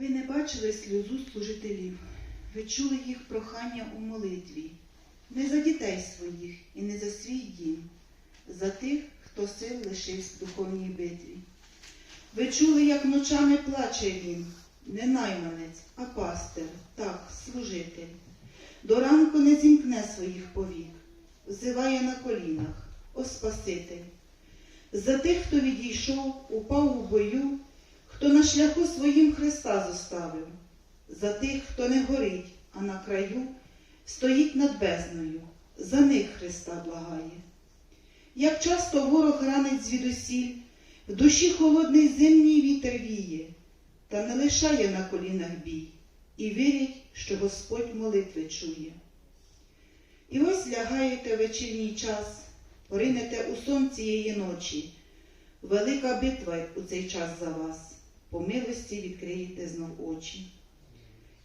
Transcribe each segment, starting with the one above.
Ви не бачили сльозу служителів, ви чули їх прохання у молитві, не за дітей своїх і не за свій дім, за тих, хто сил лишився в духовній битві. Ви чули, як ночами плаче він, не найманець, а пастир, так, служитель. До ранку не зімкне своїх повік, взиває на колінах, о Спаситель. За тих, хто відійшов, упав у бою, хто на шляху своїм Христа зоставив, за тих, хто не горить, а на краю стоїть над бездною, за них Христа благає. Як часто ворог ранить звідусіль, в душі холодний зимній вітер віє, та не лишає на колінах бій, і вірять, що Господь молитви чує. І ось лягаєте вечірній час, поринете у сон цієї ночі. Велика битва у цей час за вас, по милості відкриєте знов очі.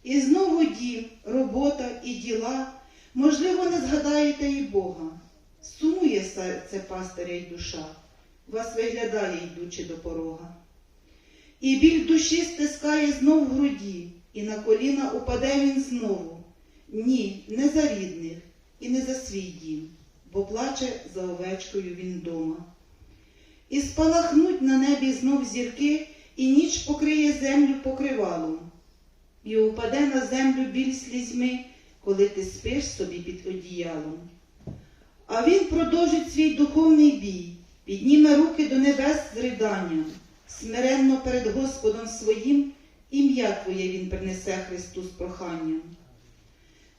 І знову дім, робота і діла, можливо, не згадаєте і Бога. Сумує серце пастиря й душа, вас виглядає, йдучи до порога. І біль душі стискає знов в груді, і на коліна упаде він знову. Ні, не за рідних і не за свій дім, бо плаче за овечкою він дома. І спалахнуть на небі знов зірки, і ніч покриє землю покривалом, і упаде на землю біль слізьми, коли ти спиш собі під одіялом. А він продовжить свій духовний бій, підніме руки до небес з риданням, смиренно перед Господом своїм ім'я Твоє він принесе Христу з проханням.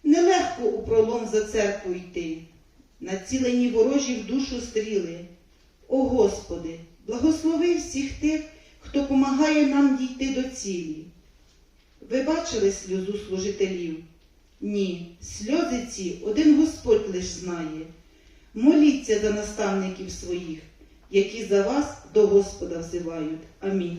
Нелегко у пролом за церкву йти, націлені ворожі в душу стріли. О Господи, благослови всіх тих, хто помагає нам дійти до цілі. Ви бачили сльозу служителів? Ні, сльози ці один Господь лиш знає. Моліться за наставників своїх, які за вас до Господа взивають. Амінь.